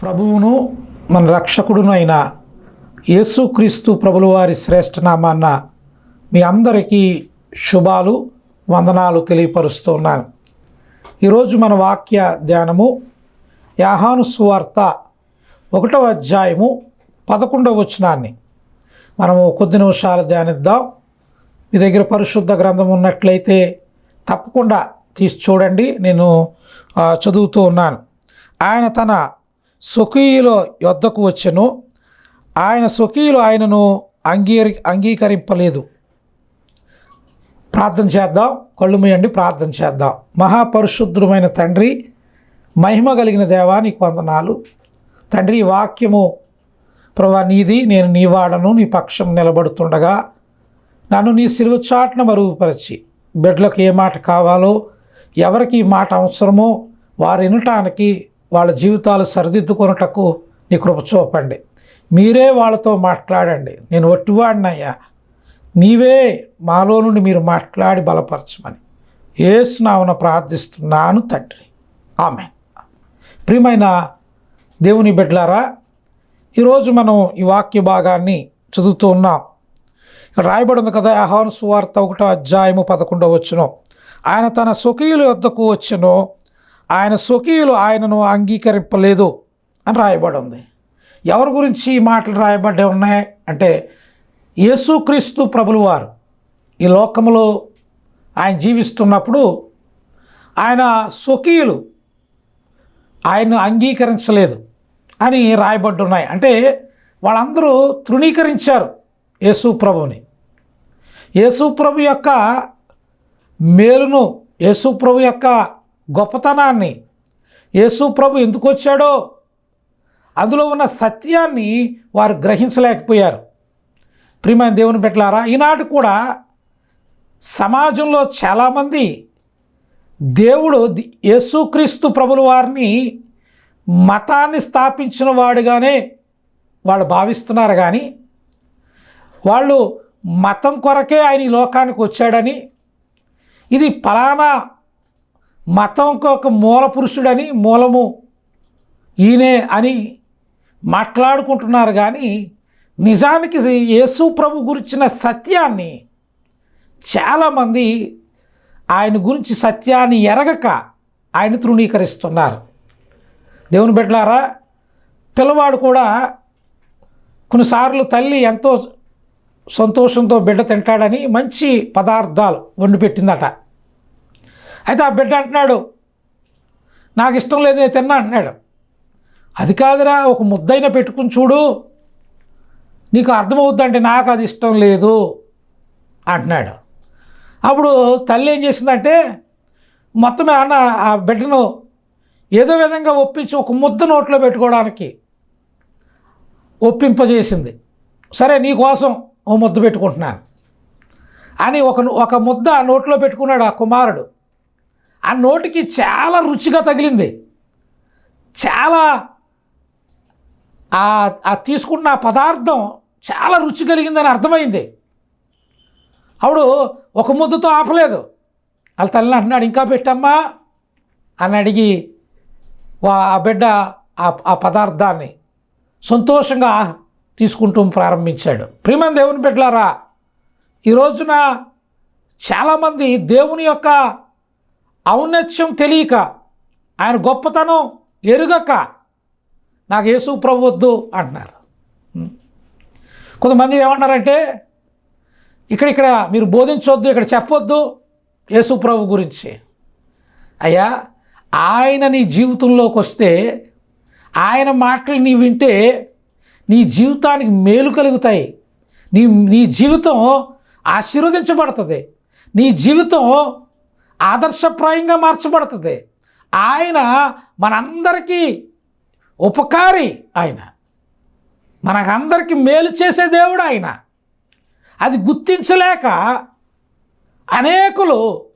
ప్రభువును మన రక్షకుడును అయిన యేసుక్రీస్తు ప్రభులవారి శ్రేష్ఠనామాన్న శ్రేష్ఠ నామాన్న మీ అందరికీ శుభాలు వందనాలు తెలియపరుస్తున్నాను ఈరోజు మన వాక్య ధ్యానము యాహాను సువార్త ఒకటవ అధ్యాయము పదకొండవ వచనాన్ని. మనము కొద్ది నిమిషాలు ధ్యానిద్దాం. మీ దగ్గర పరిశుద్ధ గ్రంథం ఉన్నట్లయితే తప్పకుండా తీసి చూడండి. నేను చదువుతూ ఉన్నాను. ఆయన తన స్వకీయుల యొద్దకు వచ్చెను. ఆయన స్వకీయులు ఆయనను అంగీకరి అంగీకరింపలేదు. ప్రార్థన చేద్దాం. కళ్ళు మూయండి ప్రార్థన చేద్దాం. మహాపరిశుద్ధమైన తండ్రి మహిమ కలిగిన దేవా నీకు వందనాలు. తండ్రి వాక్యము ప్రభా నీది నేను నీ వాడను నీ పక్షం నిలబడుతుండగా నన్ను నీ సిలువ చాటున మరుగుపరిచి బిడ్డలకు ఏ మాట కావాలో ఎవరికి ఈ మాట అవసరమో వారు వినటానికి వాళ్ళ జీవితాలు సరిదిద్దుకొనుటకు నీ కృప చూపండి. మీరే వాళ్ళతో మాట్లాడండి. నేను ఒట్టివాడినయ్యా. నీవే మాలో నుండి మీరు మాట్లాడి బలపరచమని ఏసునామన ప్రార్థిస్తున్నాను తండ్రి. ఆమె ప్రియమైన దేవుని బిడ్డలారా ఈరోజు మనం ఈ వాక్య భాగాన్ని చదువుతూ ఉన్నాం. ఇక్కడ రాయబడి ఉంది కదా ఆహ్వాన సువార్త ఒకటో అధ్యాయము పదకొండవ వచ్చును ఆయన తన స్వకీయుల వద్దకు వచ్చును ఆయన స్వకీయులు ఆయనను అంగీకరింపలేదు అని రాయబడి ఉంది ఎవరి గురించి ఈ మాటలు రాయబడ్డే ఉన్నాయి? అంటే యేసుక్రీస్తు ప్రభులు వారు ఈ లోకములో ఆయన జీవిస్తున్నప్పుడు ఆయన స్వకీయులు. ఆయన్ను అంగీకరించలేదు అని రాయబడి ఉన్నాయి అంటే వాళ్ళందరూ తృణీకరించారు యేసు ప్రభుని యేసు ప్రభు యొక్క మేలును యేసు ప్రభు యొక్క గొప్పతనాన్ని యేసు ప్రభు ఎందుకు వచ్చాడో అందులో ఉన్న సత్యాన్ని వారు గ్రహించలేకపోయారు. ప్రియమైన దేవుని పెట్టలారా ఈనాడు కూడా సమాజంలో చాలామంది దేవుడు యేసుక్రీస్తు ప్రభుల వారిని మతాన్ని స్థాపించిన వాడుగానే వాళ్ళు భావిస్తున్నారు కానీ వాళ్ళు మతం కొరకే ఆయన ఈ లోకానికి వచ్చాడని ఇది ఫలానా మతం ఒక మూల పురుషుడని మూలము ఈయనే అని మాట్లాడుకుంటున్నారు కానీ నిజానికి యేసు ప్రభు గురించిన సత్యాన్ని చాలామంది ఆయన గురించి సత్యాన్ని ఎరగక ఆయన తృణీకరిస్తున్నారు. దేవుని బిడ్డలారా పిల్లవాడు కూడా కొన్నిసార్లు తల్లి ఎంతో సంతోషంతో బిడ్డ తింటాడని మంచి పదార్థాలు వండి పెట్టిందట. అయితే ఆ బిడ్డ అంటున్నాడు నాకు ఇష్టం లేదు నేను తిన్నా అంటున్నాడు. అది కాదురా ఒక ముద్దైన పెట్టుకుని చూడు నీకు అర్థమవుతుందంటే నాకు అది ఇష్టం లేదు అంటున్నాడు. అప్పుడు తల్లి ఏం చేసిందంటే మొత్తం అన్న ఆ బిడ్డను ఏదో విధంగా ఒప్పించి ఒక ముద్ద నోట్లో పెట్టుకోవడానికి ఒప్పింపజేసింది. సరే నీ కోసం ఓ ముద్ద పెట్టుకుంటున్నాను అని ఒక ఒక ముద్ద నోట్లో పెట్టుకున్నాడు ఆ కుమారుడు. ఆ నోటికి చాలా రుచిగా తగిలింది. చాలా ఆ తీసుకున్న పదార్థం చాలా రుచి కలిగిందని అర్థమైంది. అప్పుడు ఒక ముద్దతో ఆపలేదు. వాళ్ళ తల్లిని అంటున్నాడు ఇంకా పెట్టమ్మా అని అడిగి వా- ఆ బిడ్డ ఆ ఆ పదార్థాన్ని సంతోషంగా తీసుకుంటూ ప్రారంభించాడు. ప్రియమైన దేవుని బిడ్డలారా ఈ రోజున చాలామంది దేవుని యొక్క ఔన్నత్యం తెలియక ఆయన గొప్పతనం ఎరుగక నాకు యేసు ప్రభు వద్దు అంటున్నారు. కొంతమంది ఏమన్నారంటే ఇక్కడ ఇక్కడ మీరు బోధించవద్దు ఇక్కడ చెప్పొద్దు యేసు ప్రభు గురించి. అయ్యా ఆయన నీ జీవితంలోకి వస్తే ఆయన మాటలు నీ వింటే నీ జీవితానికి మేలు కలుగుతాయి. నీ నీ జీవితం ఆశీర్వదించబడుతుంది. నీ జీవితం ఆదర్శప్రాయంగా మార్చబడుతుంది. ఆయన మనందరికీ ఉపకారి ఆయన. మనకందరికీ మేలు చేసే దేవుడు ఆయన. అది గుర్తించలేక అనేకులు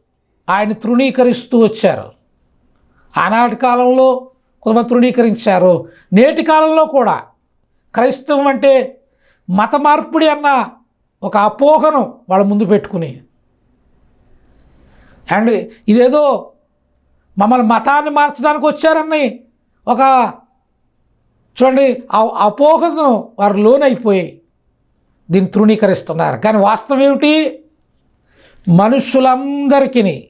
ఆయన తృణీకరిస్తూ వచ్చారు. ఆనాటి కాలంలో కొంతమంది తృణీకరించారు. నేటి కాలంలో కూడా క్రైస్తవం అంటే మత మార్పిడి అన్న ఒక అపోహను వాళ్ళ ముందు పెట్టుకుని. అండ్ ఇదేదో మమ్మల్ని మతాన్ని మార్చడానికి వచ్చారని ఒక చూడండి ఆ అపోహను వారు లోనైపోయి దీన్ని తృణీకరిస్తున్నారు. కానీ వాస్తవం ఏమిటి? మనుషులందరికీ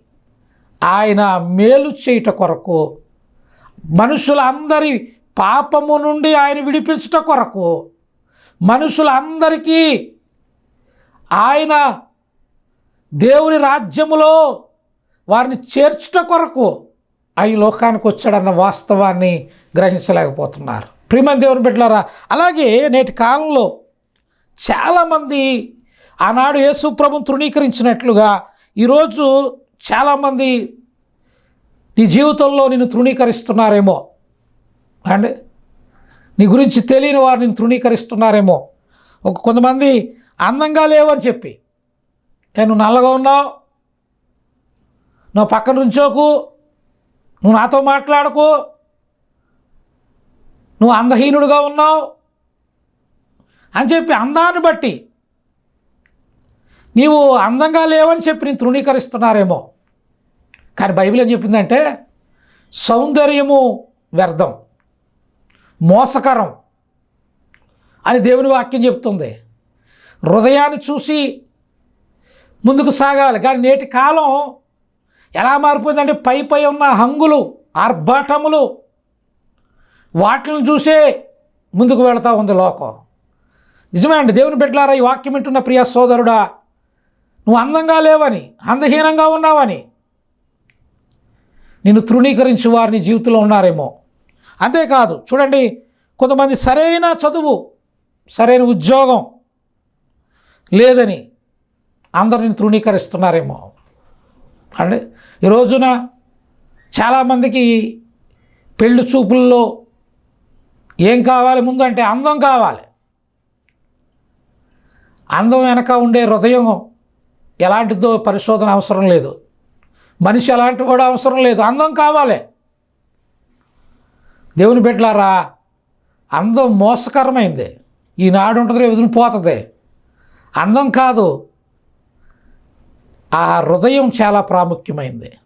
ఆయన మేలు చేయుట కొరకు మనుషులందరి పాపము నుండి ఆయన విడిపించుట కొరకు మనుషులందరికీ ఆయన దేవుని రాజ్యములో వారిని చేర్చుట కొరకు ఆ ఈ లోకానికి వచ్చాడన్న వాస్తవాన్ని గ్రహించలేకపోతున్నారు. ప్రియమైన దేవుని బిడ్డలారా అలాగే నేటి కాలంలో చాలామంది ఆనాడు యేసు ప్రభుని తృణీకరించినట్లుగా ఈరోజు చాలామంది నీ జీవితంలో నిన్ను తృణీకరిస్తున్నారేమో. అండ్ నీ గురించి తెలియని వారు నిన్ను తృణీకరిస్తున్నారేమో. ఒక కొంతమంది అందంగా లేవని చెప్పి నేను నువ్వు నల్లగా ఉన్నావు? నువ్వు పక్కన నుంచోకు. నువ్వు నాతో మాట్లాడకు. నువ్వు అందహీనుడుగా ఉన్నావు అని చెప్పి అందాన్ని బట్టి నీవు అందంగా లేవని చెప్పి నేను తృణీకరిస్తున్నారేమో. కానీ బైబిల్ ఏం చెప్పిందంటే సౌందర్యము వ్యర్థం మోసకరం అని దేవుని వాక్యం చెప్తుంది. హృదయాన్ని చూసి ముందుకు సాగాలి. కానీ నేటి కాలం ఎలా మారిపోయిందంటే పై పై ఉన్న హంగులు ఆర్భాటములు వాటిని చూసే ముందుకు వెళతా ఉంది లోకం. నిజమే అండి దేవుని బిడ్డలారా ఈ వాక్యం వింటున్న ప్రియ సోదరుడా నువ్వు అందంగా లేవని అందహీనంగా ఉన్నావని నిన్ను తృణీకరించు వారిని జీవితంలో ఉన్నారేమో. అంతేకాదు చూడండి కొంతమంది సరైన చదువు సరైన ఉద్యోగం లేదని అందరిని తృణీకరిస్తున్నారేమో. అండి ఈ రోజున చాలామందికి పెళ్ళి చూపుల్లో ఏం కావాలి ముందు అంటే అందం కావాలి. అందం వెనక ఉండే హృదయం ఎలాంటిదో పరిశోధన అవసరం లేదు. మనిషి ఎలాంటి కూడా అవసరం లేదు. అందం కావాలి. దేవుని బిడ్డలారా అందం మోసకరమైంది. ఈనాడు ఉంటుంది ఎదురు పోతుంది. అందం కాదు. ఆ హృదయం చాలా ప్రాముఖ్యమైంది.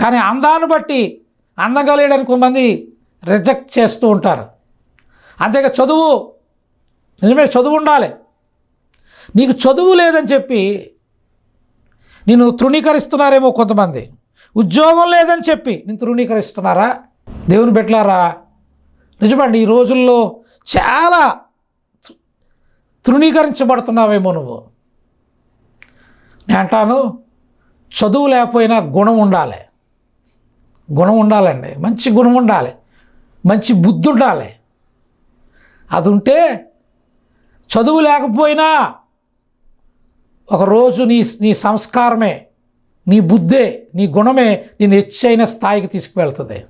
కానీ అందాన్ని బట్టి అందంగా లేడని కొంతమంది రిజెక్ట్ చేస్తూ ఉంటారు. అంతేగా చదువు నిజమే చదువు ఉండాలి. నీకు చదువు లేదని చెప్పి నేను తృణీకరిస్తున్నారేమో కొంతమంది. ఉద్యోగం లేదని చెప్పి నేను తృణీకరిస్తున్నారా? దేవుని పెట్టలారా నిజమండి ఈ రోజుల్లో చాలా తృణీకరించబడుతున్నావేమో నువ్వు. నేను అంటాను చదువు లేకపోయినా గుణం ఉండాలి. గుణం ఉండాలండి మంచి గుణం ఉండాలి. మంచి బుద్ధి ఉండాలి. అది ఉంటే చదువు లేకపోయినా ఒకరోజు నీ నీ సంస్కారమే నీ బుద్ధే నీ గుణమే నేను హెచ్చైన స్థాయికి తీసుకువెళ్తుంది.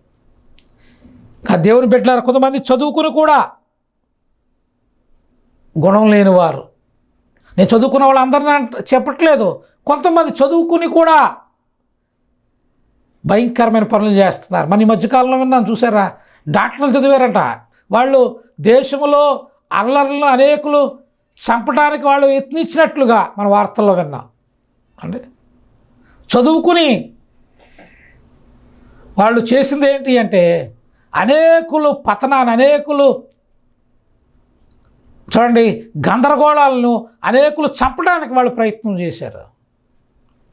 ఆ దేవుని బిడ్డలారు కొంతమంది చదువుకుని కూడా గుణం లేనివారు. నేను చదువుకున్న వాళ్ళందరినీ అంట- చెప్పట్లేదు. కొంతమంది చదువుకుని కూడా భయంకరమైన పనులు చేస్తున్నారు. మన ఈ మధ్యకాలంలో విన్నాను చూసారా? డాక్టర్లు చదివారట. వాళ్ళు దేశంలో అల్లర్లను అనేకులు చంపడానికి వాళ్ళు యత్నించినట్లుగా మన వార్తల్లో విన్నాం. అంటే చదువుకుని వాళ్ళు చేసింది ఏంటి అంటే అనేకులు పతనాన్ని అనేకులు చూడండి గందరగోళాలను అనేకులు చంపడానికి వాళ్ళు ప్రయత్నం చేశారు.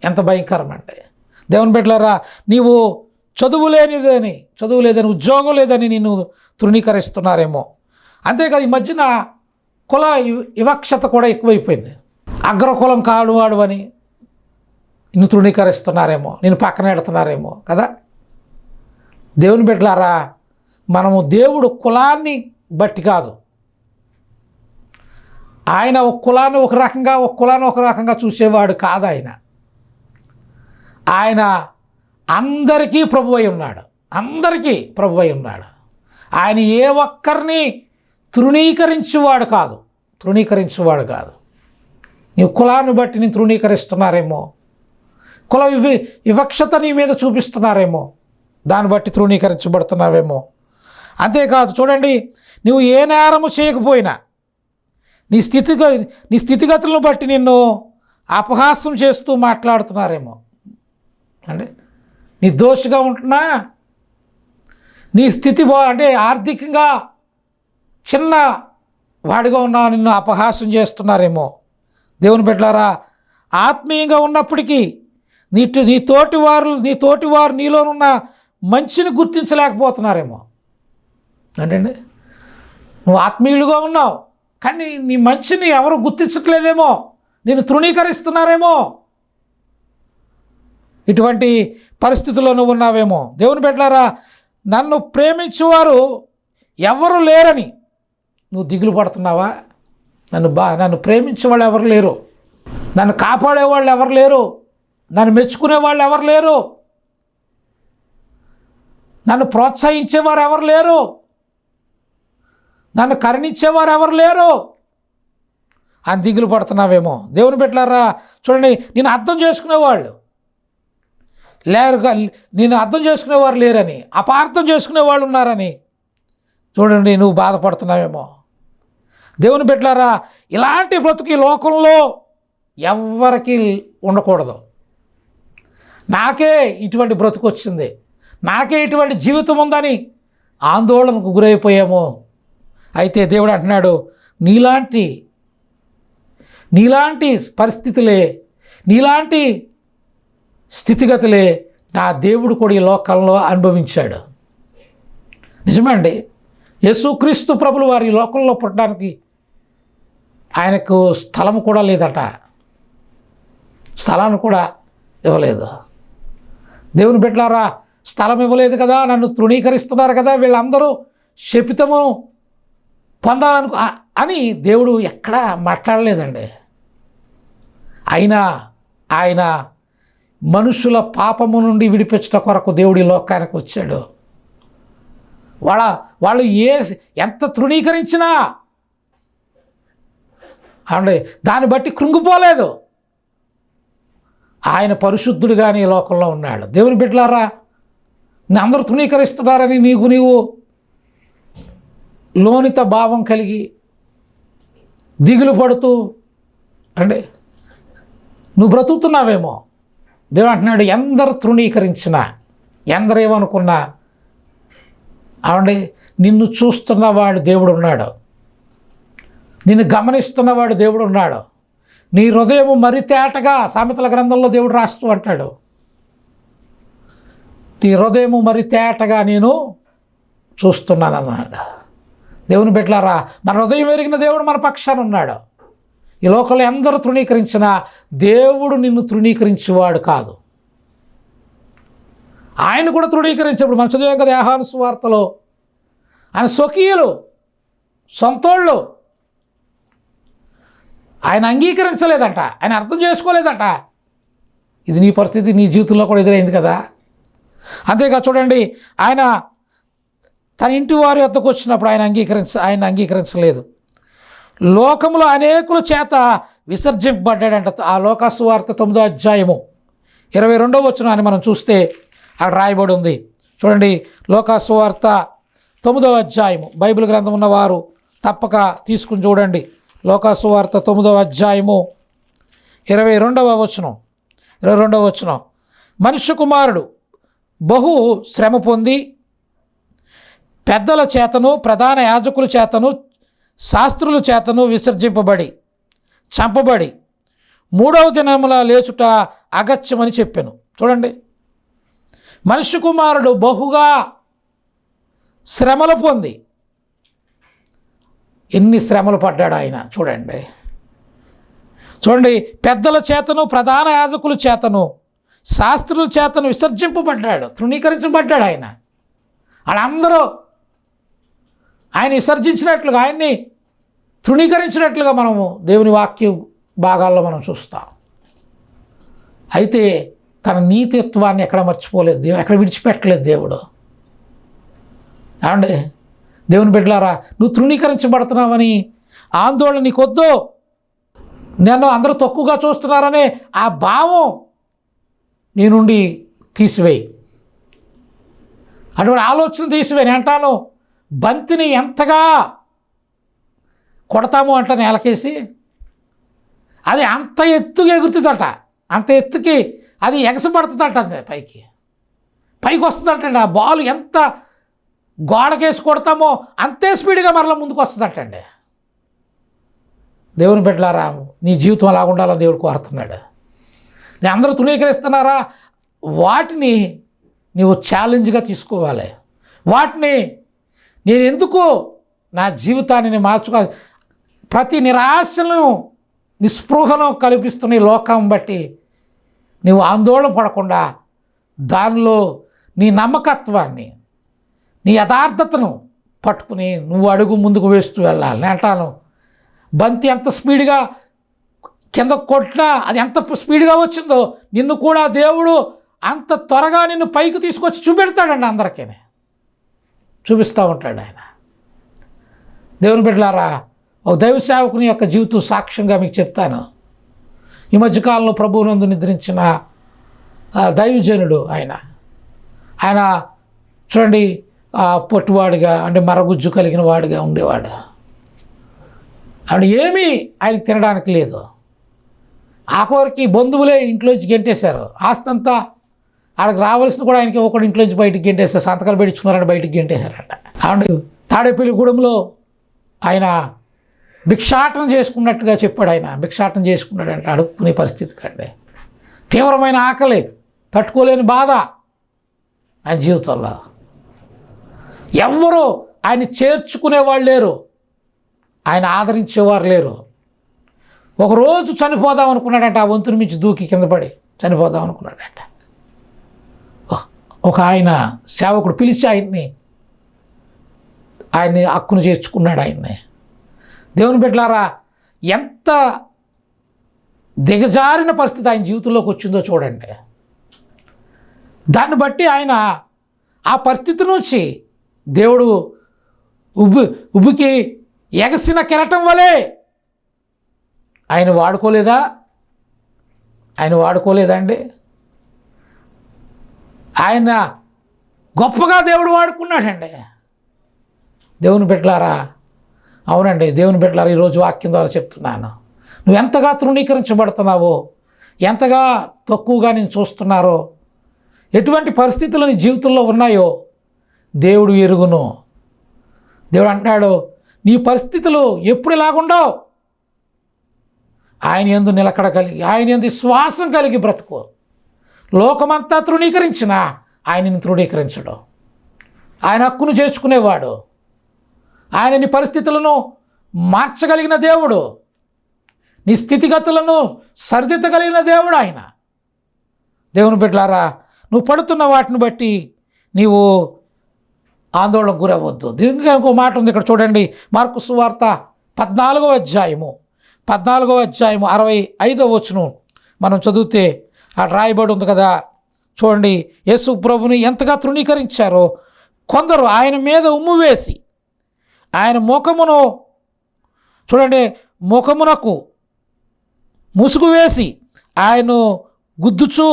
ఎంత భయంకరం అంటే దేవుని బిడ్డలారా నీవు చదువు లేనిదని చదువు లేదని ఉద్యోగం లేదని నిన్ను తృణీకరిస్తున్నారేమో. అంతేకాదు ఈ మధ్యన కుల వివక్షత కూడా ఎక్కువైపోయింది. అగ్రకులం కాడువాడు అని నిన్ను తృణీకరిస్తున్నారేమో నేను పక్కన పెడుతున్నారేమో కదా? దేవుని బిడ్డలారా మనము దేవుడు కులాన్ని బట్టి కాదు. ఆయన ఒక కులాన్ని ఒక రకంగా ఒక కులాన్ని ఒక రకంగా చూసేవాడు కాదు ఆయన. ఆయన అందరికీ ప్రభు అయి ఉన్నాడు. అందరికీ ప్రభు అయి ఉన్నాడు. ఆయన ఏ ఒక్కరిని తృణీకరించువాడు కాదు. తృణీకరించువాడు కాదు. నీ కులాన్ని బట్టి నేను తృణీకరిస్తున్నారేమో. కుల వివి వివక్షత నీ మీద చూపిస్తున్నారేమో. దాన్ని బట్టి తృణీకరించబడుతున్నావేమో. అంతేకాదు చూడండి నువ్వు ఏ నేరము చేయకపోయినా నీ స్థితిగ నీ స్థితిగతులను బట్టి నిన్ను అపహాస్యం చేస్తూ మాట్లాడుతున్నారేమో. అంటే నీ దోషిగా ఉంటున్నా? నీ స్థితి బా అంటే ఆర్థికంగా చిన్న వాడిగా ఉన్నా నిన్ను అపహాసం చేస్తున్నారేమో. దేవుని బిడ్డలారా ఆత్మీయంగా ఉన్నప్పటికీ నీ నీ తోటి వారు నీ తోటి వారు నీలోనున్న మంచిని గుర్తించలేకపోతున్నారేమో. అంటే నువ్వు ఆత్మీయులుగా ఉన్నావు కానీ నీ మంచిని ఎవరు గుర్తించట్లేదేమో. నేను తృణీకరిస్తున్నారేమో. ఇటువంటి పరిస్థితుల్లో నువ్వు ఉన్నావేమో. దేవుని పెట్టారా నన్ను ప్రేమించేవారు ఎవరు లేరని నువ్వు దిగులు పడుతున్నావా? నన్ను బా నన్ను ప్రేమించే వాళ్ళు ఎవరు లేరు. నన్ను కాపాడే వాళ్ళు ఎవరు లేరు. నన్ను మెచ్చుకునే వాళ్ళు ఎవరు లేరు. నన్ను ప్రోత్సహించేవారు ఎవరు లేరు. నన్ను కరుణించేవారు ఎవరు లేరు. అని దిగులు పడుతున్నావేమో. దేవుని పెట్టారా చూడండి నేను అర్థం చేసుకునేవాళ్ళు. లేరు నేను అర్థం చేసుకునేవారు లేరని అపార్థం చేసుకునే వాళ్ళు ఉన్నారని. చూడండి నువ్వు బాధపడుతున్నావేమో. దేవుని బిడ్డలారా ఇలాంటి బ్రతుకు ఈ లోకంలో ఎవ్వరికి ఉండకూడదు. నాకే ఇటువంటి బ్రతుకు వచ్చింది. నాకే ఇటువంటి జీవితం ఉందని ఆందోళనకు గురైపోయాము. అయితే దేవుడు అంటున్నాడు నీలాంటి నీలాంటి పరిస్థితులే నీలాంటి స్థితిగతులే నా దేవుడు కూడా ఈ లోకంలో అనుభవించాడు. నిజమండి. యేసుక్రీస్తు ప్రభులు వారి లోకంలో పుట్టడానికి ఆయనకు స్థలం కూడా లేదట. స్థలాన్ని కూడా ఇవ్వలేదు. దేవుని బిడ్డలారా స్థలం ఇవ్వలేదు కదా నన్ను తృణీకరిస్తున్నారు కదా వీళ్ళందరూ శపితము పొందాలను అని దేవుడు ఎక్కడా మాట్లాడలేదండి. అయినా ఆయన మనుషుల పాపము నుండి విడిపించట కొరకు దేవుడి లోకానికి వచ్చాడు. వాళ్ళ వాళ్ళు ఏ ఎంత తృణీకరించినా అండి దాన్ని బట్టి కృంగిపోలేదు. ఆయన పరిశుద్ధుడుగానే ఈ లోకంలో ఉన్నాడు. దేవుని బిడ్డలారా అందరూ తృణీకరిస్తున్నారని నీకు నీవు లోనిత భావం కలిగి దిగులు పడుతూ అంటే నువ్వు బ్రతుకుతున్నావేమో. దేవుడు అంటున్నాడు ఎందరు తృణీకరించినా ఎందరేమనుకున్నా అవండి నిన్ను చూస్తున్నవాడు దేవుడు ఉన్నాడు. నిన్ను గమనిస్తున్నవాడు దేవుడు ఉన్నాడు. నీ హృదయం మరి తేటగా సామెతల గ్రంథంలో దేవుడు రాస్తూ అంటాడు. నీ హృదయము మరి తేటగా నేను చూస్తున్నానన్నాడు. దేవుని బిడ్డలారా మన హృదయం ఎరిగిన దేవుడు మన పక్షాన ఉన్నాడు. ఈ లోకంలో ఎందరూ తృణీకరించినా దేవుడు నిన్ను తృణీకరించేవాడు కాదు. ఆయన కూడా తృణీకరించినప్పుడు మన చదివాం కదా ఆహాను సువార్తలో ఆయన స్వకీయులు సొంతోళ్ళు. ఆయన అంగీకరించలేదంట. ఆయన అర్థం చేసుకోలేదంట. ఇది నీ పరిస్థితి నీ జీవితంలో కూడా ఎదురైంది కదా. అంతేగా చూడండి ఆయన తన ఇంటి వారి వద్దకు వచ్చినప్పుడు ఆయన అంగీకరించ ఆయన అంగీకరించలేదు. లోకములో అనేకుల చేత విసర్జింపబడ్డాడంట. ఆ లోకాసువార్త తొమ్మిదో అధ్యాయము ఇరవై రెండవ వచ్చిన అని మనం చూస్తే అక్కడ రాయబడి ఉంది. చూడండి లోకాసువార్త తొమ్మిదవ అధ్యాయము. బైబిల్ గ్రంథం ఉన్నవారు తప్పక తీసుకుని చూడండి. లోకాసువార్త తొమ్మిదవ అధ్యాయము ఇరవై రెండవ వచనం. ఇరవై రెండవ వచనం. మనుష్య కుమారుడు బహు శ్రమ పొంది పెద్దల చేతను ప్రధాన యాజకుల చేతను శాస్త్రుల చేతను విసర్జింపబడి చంపబడి మూడవ దినముల లేచుట అగత్యమని చెప్పాను. చూడండి. మనుష్య కుమారుడు బహుగా శ్రమలు పొంది ఎన్ని శ్రమలు పడ్డాడు ఆయన చూడండి. చూడండి పెద్దల చేతను ప్రధాన యాజకుల చేతను శాస్త్రుల చేతను విసర్జింపబడ్డాడు తృణీకరించబడ్డాడు ఆయన. వాళ్ళందరూ ఆయన విసర్జించినట్లుగా ఆయన్ని తృణీకరించినట్లుగా మనము దేవుని వాక్య భాగాల్లో మనం చూస్తాం. అయితే తన నీతిత్వాన్ని ఎక్కడ మర్చిపోలేదు దేవుడు ఎక్కడ విడిచిపెట్టలేదు దేవుడు. ఏమండి? దేవుని బిడ్డలారా నువ్వు తృణీకరించబడుతున్నావని ఆందోళన నీకొద్దు. నన్ను అందరూ తక్కువగా చూస్తున్నారనే ఆ భావం నీ నుండి తీసివేయి. అటువంటి ఆలోచన తీసివేయి. నేను అంటాను బంతిని ఎంతగా కొడతాము అంట నేలకేసి? అది అంత ఎత్తుగా ఎగురుతుందట. అంత ఎత్తుకి అది ఎగసపడుతుందట పైకి పైకి. వస్తుందటండి ఆ బాల్ ఎంత గోడకేసి కొడతామో అంతే స్పీడ్గా మరలా ముందుకు వస్తుందటండి దేవుని బిడ్డలారా నీ జీవితం అలా ఉండాలని దేవుడు కోరుతున్నాడు. నేను అందరూ తృణీకరిస్తున్నారా? వాటిని నీవు ఛాలెంజ్గా తీసుకోవాలి. వాటిని నేను ఎందుకు నా జీవితాన్ని మార్చుకో? ప్రతి నిరాశను నిస్పృహను కల్పిస్తున్న ఈ లోకం బట్టి నీవు ఆందోళన పడకుండా దానిలో నీ నమ్మకత్వాన్ని నీ యథార్థతను పట్టుకుని నువ్వు అడుగు ముందుకు వేస్తూ వెళ్ళాలి. అంటాను బంతి ఎంత స్పీడ్గా కింద కొట్టినా అది ఎంత స్పీడ్గా వచ్చిందో నిన్ను కూడా దేవుడు అంత త్వరగా నిన్ను పైకి తీసుకొచ్చి చూపెడతాడండి అందరికీ చూపిస్తూ ఉంటాడు ఆయన. దేవుని బిడ్డలారా ఒక దైవ సేవకుని యొక్క జీవితం సాక్ష్యంగా మీకు చెప్తాను. ఈ మధ్యకాలంలో ప్రభువునందు నిద్రించిన దైవజనుడు ఆయన. ఆయన చూడండి పొట్టువాడిగా అంటే మరగుజ్జు కలిగిన వాడిగా ఉండేవాడు. అంటే ఏమీ ఆయనకి తినడానికి లేదు. ఆఖరికి బంధువులే ఇంట్లోంచి గెంటేశారు. ఆస్తంతా వాళ్ళకి రావాల్సిన కూడా ఆయనకి ఒకటి ఇంట్లోంచి బయటికి గెంటేస్తే సంతకాలు పెట్టించుకున్నారని బయటికి గెంటేశారంట. అండ్ తాడేపల్లిగూడెంలో ఆయన భిక్షాటన చేసుకున్నట్టుగా చెప్పాడు ఆయన. భిక్షాటన చేసుకున్నాడంట అడుక్కునే పరిస్థితి కండి. తీవ్రమైన ఆకలి తట్టుకోలేని బాధ ఆయన జీవితంలో. ఎవ్వరూ ఆయన చేర్చుకునేవాళ్ళు లేరు. ఆయన ఆదరించేవారు లేరు. ఒకరోజు చనిపోదాం అనుకున్నాడంట ఆ వంతుని మించి దూకి కింద పడి చనిపోదాం అనుకున్నాడంట. ఒక ఆయన సేవకుడు పిలిచి ఆయన్ని ఆయన్ని హక్కును చేర్చుకున్నాడు ఆయన్ని. దేవుని బిడ్డలారా ఎంత దిగజారిన పరిస్థితి ఆయన జీవితంలోకి వచ్చిందో చూడండి. దాన్ని బట్టి ఆయన ఆ పరిస్థితి నుంచి దేవుడు ఉబ్బు ఉబ్బుకి ఎగసిన కెరటం వలె ఆయన వాడుకోలేదా? ఆయన వాడుకోలేదా అండి? ఆయన గొప్పగా దేవుడు వాడుకున్నాడండి. దేవుని పెట్టలారా అవునండి దేవుని పెట్టలారా ఈరోజు వాక్యం ద్వారా చెప్తున్నాను. నువ్వు ఎంతగా తృణీకరించబడుతున్నావో ఎంతగా తక్కువగా నేను చూస్తున్నారో ఎటువంటి పరిస్థితులు నీ జీవితంలో ఉన్నాయో దేవుడు ఎరుగును. దేవుడు అంటున్నాడు నీ పరిస్థితులు ఎప్పుడు ఇలాగుండవు? ఆయన ఎందు నిలకడ కలిగి ఆయన ఎందు శ్వాసం కలిగి బ్రతుకు. లోకమంతా తృణీకరించిన ఆయనని తృణీకరించడు. ఆయన హక్కును చేర్చుకునేవాడు. ఆయనని పరిస్థితులను మార్చగలిగిన దేవుడు. నీ స్థితిగతులను సరిదిద్దగలిగిన దేవుడు ఆయన. దేవుని బిడ్డలారా నువ్వు పడుతున్న వాటిని బట్టి నీవు ఆందోళనకు గురవ్వద్దు. దీనికి ఇంకో మాట ఉంది ఇక్కడ చూడండి. మార్కు సువార్త పద్నాలుగో అధ్యాయము. పద్నాలుగో అధ్యాయము అరవై ఐదో వచ్చును మనం చదివితే ఆ రాయబడి ఉంది కదా. చూడండి యేసు ప్రభుని ఎంతగా తృణీకరించారో. కొందరు ఆయన మీద ఉమ్ము వేసి ఆయన ముఖమును చూడండి ముఖమునకు ముసుగు వేసి ఆయన గుద్దుచూ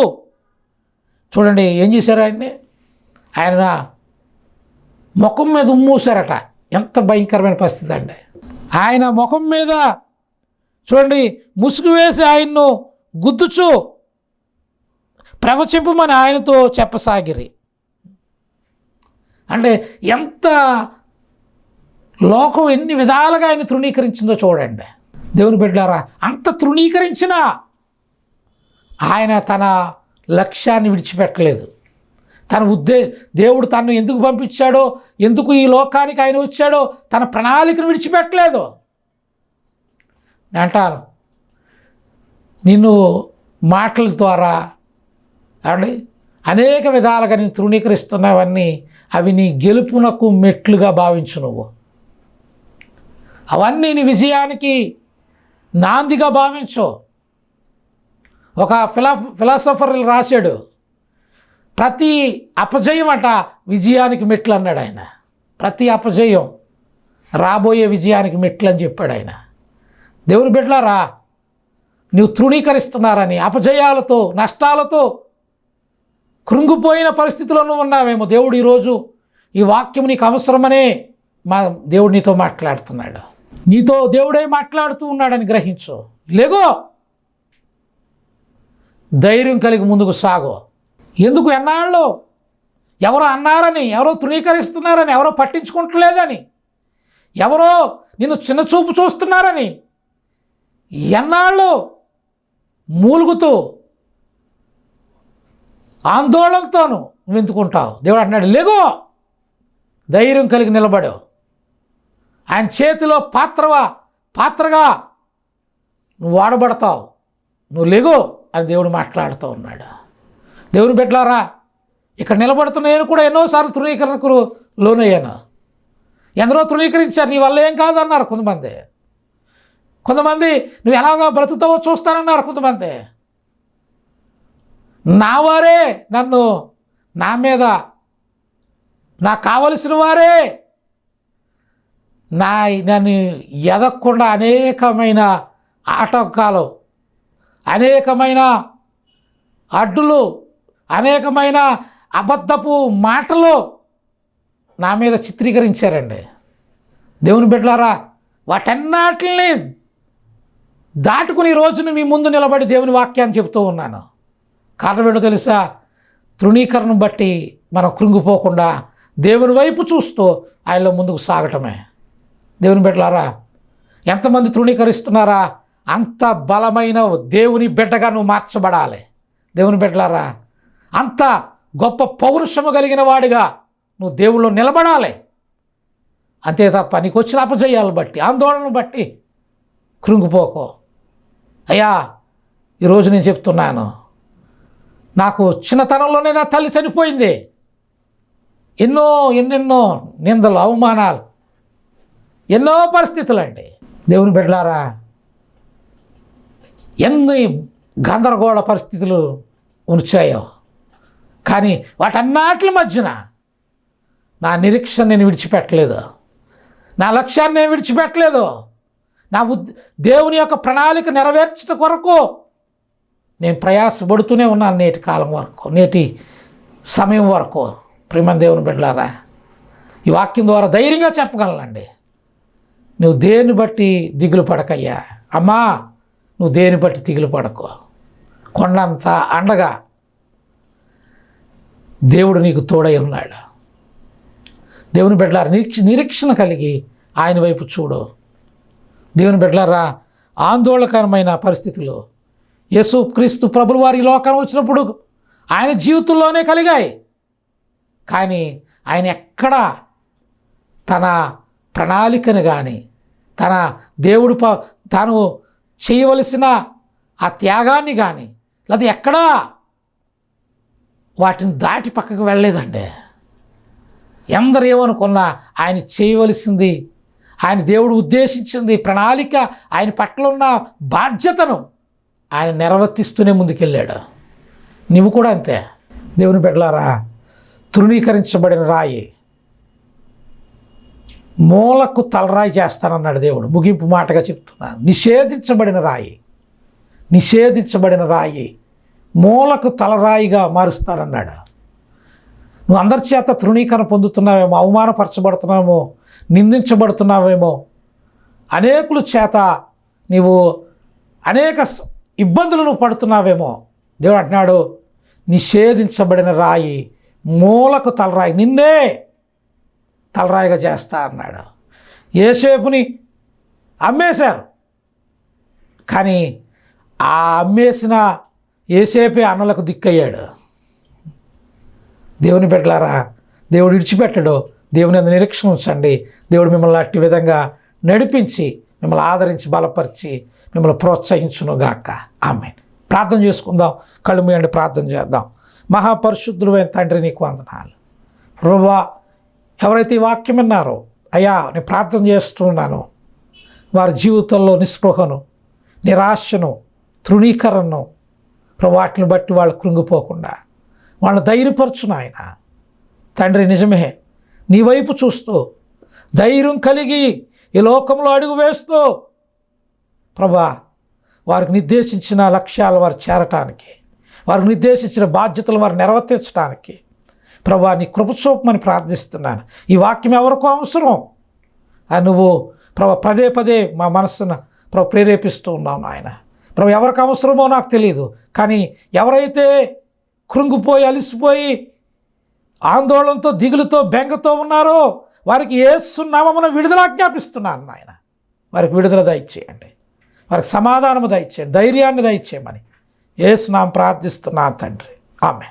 చూడండి ఏం చేశారు ఆయన్ని? ఆయన ముఖం మీద ఉమ్మూసారట ఎంత భయంకరమైన పరిస్థితి అండి. ఆయన ముఖం మీద చూడండి ముసుగు వేసి ఆయన్ను గుద్దుచు ప్రవచింపమని ఆయనతో చెప్పసాగిరి. అంటే ఎంత లోకం ఎన్ని విధాలుగా ఆయన తృణీకరించిందో చూడండి. దేవుని బిడ్డారా అంత తృణీకరించినా ఆయన తన లక్ష్యాన్ని విడిచిపెట్టలేదు. తన ఉద్దే దేవుడు తను ఎందుకు పంపించాడో ఎందుకు ఈ లోకానికి ఆయన వచ్చాడో తన ప్రణాళికను విడిచిపెట్టలేదు. అంటారు నిన్ను మాటల ద్వారా అండి అనేక విధాలుగా నేను తృణీకరిస్తున్నవన్నీ అవి నీ గెలుపునకు మెట్లుగా భావించు నువ్వు. అవన్నీ నీ విజయానికి నాందిగా భావించు. ఒక ఫిలా ఫిలాసఫర్ రాశాడు ప్రతి అపజయం అట విజయానికి మెట్లు అన్నాడు ఆయన. ప్రతి అపజయం రాబోయే విజయానికి మెట్లు అని చెప్పాడు ఆయన. దేవుని బిడ్డలారా నువ్వు తృణీకరిస్తున్నారని అపజయాలతో నష్టాలతో కృంగిపోయిన పరిస్థితుల్లోనూ ఉన్నామేమో. దేవుడు ఈరోజు ఈ వాక్యం నీకు అవసరమనే మా దేవుడు నీతో మాట్లాడుతున్నాడు. నీతో దేవుడే మాట్లాడుతూ ఉన్నాడని గ్రహించు. లేగో! ధైర్యం కలిగి ముందుకు సాగు. ఎందుకు ఎన్నాళ్ళు? ఎవరో అన్నారని ఎవరో తృణీకరిస్తున్నారని ఎవరో పట్టించుకుంటలేదని ఎవరో నిన్ను చిన్నచూపు చూస్తున్నారని ఎన్నాళ్ళు మూలుగుతూ ఆందోళనతోనూ నువ్వు ఎందుకుంటావు దేవుడు అంటున్నాడు లేగో ధైర్యం కలిగి నిలబడు. ఆయన చేతిలో పాత్రవా పాత్రగా నువ్వు వాడబడతావు. నువ్వు లేగో అని దేవుడు మాట్లాడుతూ ఉన్నాడు. దేవుని పెట్టారా ఇక్కడ నిలబడుతున్న నేను కూడా ఎన్నోసార్లు తృణీకరణకు లోనయ్యాను. ఎందరో తృణీకరించారు నీ వల్ల ఏం కాదన్నారు కొంతమంది. కొంతమంది నువ్వు ఎలాగో బ్రతుకుతావో చూస్తానన్నారు కొంతమంది. నా వారే నన్ను నా మీద. నాకు కావలసిన వారే. నా నన్ను ఎదగకుండా అనేకమైన ఆటంకాలు అనేకమైన అడ్డులు అనేకమైన అబద్ధపు మాటలు నా మీద చిత్రీకరించారండి. దేవుని బిడ్డలారా వాటన్నిటిని దాటుకుని రోజును రోజున మీ ముందు నిలబడి దేవుని వాక్యాన్ని చెబుతూ ఉన్నాను. కారణం ఏంటో తెలుసా? తృణీకరణను బట్టి మనం కృంగిపోకుండా దేవుని వైపు చూస్తూ ఆయనలో ముందుకు సాగటమే. దేవుని బిడ్డలారా ఎంతమంది తృణీకరిస్తున్నారా? అంత బలమైన దేవుని బిడ్డగా నువ్వు మార్చబడాలి. దేవుని బిడ్డలారా అంత గొప్ప పౌరుషము కలిగిన వాడిగా నువ్వు దేవుళ్ళు నిలబడాలి. అంతే తప్ప నీకు వచ్చిన అపజయాలు బట్టి ఆందోళనను బట్టి కృంగిపోకో. అయ్యా ఈరోజు నేను చెప్తున్నాను నాకు చిన్నతనంలోనే నా తల్లి చనిపోయింది. ఎన్నో ఎన్నెన్నో నిందలు అవమానాలు ఎన్నో పరిస్థితులు అండి దేవుని బిడ్డలారా ఎన్ని గందరగోళ పరిస్థితులు ఉంచాయో. కానీ వాటన్నిటి మధ్యన నా నిరీక్ష నేను విడిచిపెట్టలేదు. నా లక్ష్యాన్ని నేను విడిచిపెట్టలేదు. నా ఉద్ దేవుని యొక్క ప్రణాళిక నెరవేర్చట కొరకు నేను ప్రయాసపడుతూనే ఉన్నాను నేటి కాలం వరకు నేటి సమయం వరకు. ప్రేమ దేవుని బిడ్డలారా ఈ వాక్యం ద్వారా ధైర్యంగా చెప్పగలనండి. నువ్వు దేన్ని బట్టి దిగులు పడకయ్యా? అమ్మా నువ్వు దేన్ని బట్టి దిగులు పడకు? కొండంత అండగా దేవుడు నీకు తోడై ఉన్నాడు. దేవుని బిడ్డలారా నిరీక్ష నిరీక్షణ కలిగి ఆయన వైపు చూడు. దేవుని బిడ్డలారా ఆందోళనకరమైన పరిస్థితులు యేసు క్రీస్తు ప్రభులు వారి లోకం వచ్చినప్పుడు ఆయన జీవితంలోనే కలిగాయి. కానీ ఆయన ఎక్కడా తన ప్రణాళికను కానీ తన దేవుడు ప తాను చేయవలసిన ఆ త్యాగాన్ని కానీ లేదా ఎక్కడా వాటిని దాటి పక్కకు వెళ్ళలేదండి. ఎందరు ఏమనుకున్నా ఆయన చేయవలసింది ఆయన దేవుడు ఉద్దేశించింది ప్రణాళిక ఆయన పట్ల ఉన్న బాధ్యతను ఆయన నిర్వర్తిస్తూనే ముందుకెళ్ళాడు. నువ్వు కూడా అంతే. దేవుని బిడ్డలారా తృణీకరించబడిన రాయి మూలకు తలరాయి చేస్తానన్నాడు దేవుడు. ముగింపు మాటగా చెప్తున్నాను. నిషేధించబడిన రాయి నిషేధించబడిన రాయి మూలకు తలరాయిగా మారుస్తానన్నాడు. నువ్వు అందరి చేత తృణీకరణ పొందుతున్నావేమో అవమానపరచబడుతున్నావేమో నిందించబడుతున్నావేమో అనేకుల చేత నీవు అనేక ఇబ్బందులు నువ్వు పడుతున్నావేమో. దేవుడు అంటున్నాడు నిషేధించబడిన రాయి మూలకు తలరాయి నిన్నే తలరాయిగా చేస్తా అన్నాడు. ఏసేపుని అమ్మేశారు. కానీ ఆ అమ్మేసిన ఏసేపే అన్నలకు దిక్కయ్యాడు. దేవుని బిడ్డలారా దేవుడు విడిచిపెట్టడు. దేవుని అందు నిరీక్షణ ఉంచండి. దేవుడు మిమ్మల్ని అట్టి విధంగా నడిపించి మిమ్మల్ని ఆదరించి బలపరిచి మిమ్మల్ని ప్రోత్సహించును గాక ఆమె ప్రార్థన చేసుకుందాం. కళ్ళు మూయండి ప్రార్థన చేద్దాం. మహాపరిశుద్ధులైన తండ్రి నీకు వందనాలు. రువ్వా ఎవరైతే ఈ వాక్యం విన్నారో అయ్యా నేను ప్రార్థన చేస్తున్నాను. వారి జీవితంలో నిస్పృహను నిరాశను తృణీకరణను వాటిని బట్టి వాళ్ళు కృంగిపోకుండా వాళ్ళని ధైర్యపరచును ఆయన తండ్రి నిజమే నీ వైపు చూస్తూ ధైర్యం కలిగి ఈ లోకంలో అడుగు వేస్తూ ప్రభా వారికి నిర్దేశించిన లక్ష్యాలు వారు చేరటానికి వారికి నిర్దేశించిన బాధ్యతలు వారు నెరవేర్చడానికి ప్రభా నీ కృపచూపమని ప్రార్థిస్తున్నాను. ఈ వాక్యం ఎవరికో అవసరం. ఆ నువ్వు ప్రభా పదే పదే మా మనస్సును ప్రభు ప్రేరేపిస్తూ ఉన్నావు నాయన. ప్రభు ఎవరికి అవసరమో నాకు తెలియదు కానీ ఎవరైతే కృంగిపోయి అలిసిపోయి ఆందోళనతో దిగులుతో బెంగతో ఉన్నారో వారికి ఏసునామమున విడుదల జ్ఞాపిస్తున్నాను నాయన. వారికి విడుదల దయచేయండి. వారికి సమాధానము దయచేయండి. ధైర్యాన్ని దయచేయమని ఏసునాం ప్రార్థిస్తున్నాను తండ్రి. ఆమె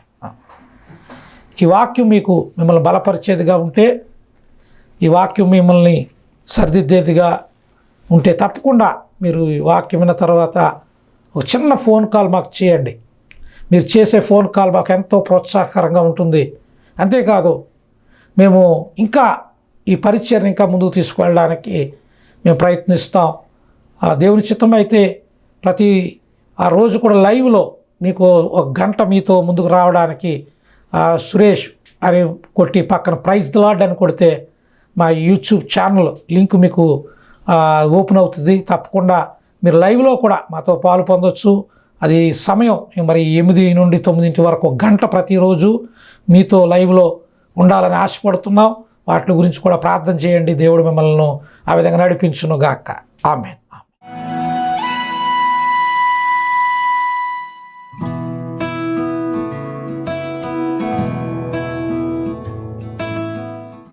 ఈ వాక్యం మీకు మిమ్మల్ని బలపరిచేదిగా ఉంటే ఈ వాక్యం మిమ్మల్ని సరిదిద్దేదిగా ఉంటే తప్పకుండా మీరు ఈ వాక్యం విన్న తర్వాత ఒక చిన్న ఫోన్ కాల్ మాకు చేయండి. మీరు చేసే ఫోన్ కాల్ మాకు ఎంతో ప్రోత్సాహకరంగా ఉంటుంది. అంతేకాదు మేము ఇంకా ఈ పరిచయం ఇంకా ముందుకు తీసుకువెళ్ళడానికి మేము ప్రయత్నిస్తాం. ఆ దేవుని చిత్తం అయితే ప్రతి ఆ రోజు కూడా లైవ్లో మీకు ఒక గంట మీతో ముందుకు రావడానికి సురేష్ అని కొట్టి పక్కన ప్రైజ్ లాడ్ అని కొడితే మా యూట్యూబ్ ఛానల్ లింక్ మీకు ఓపెన్ అవుతుంది. తప్పకుండా మీరు లైవ్లో కూడా మాతో పాలు పొందొచ్చు. అది సమయం మరి ఎనిమిది నుండి తొమ్మిదింటి వరకు ఒక గంట ప్రతిరోజు మీతో లైవ్లో ఉండాలని ఆశపడుతున్నాం. వాటి గురించి కూడా ప్రార్థన చేయండి. దేవుడు మిమ్మల్ని ఆ విధంగా నడిపించును గాక ఆమెన్.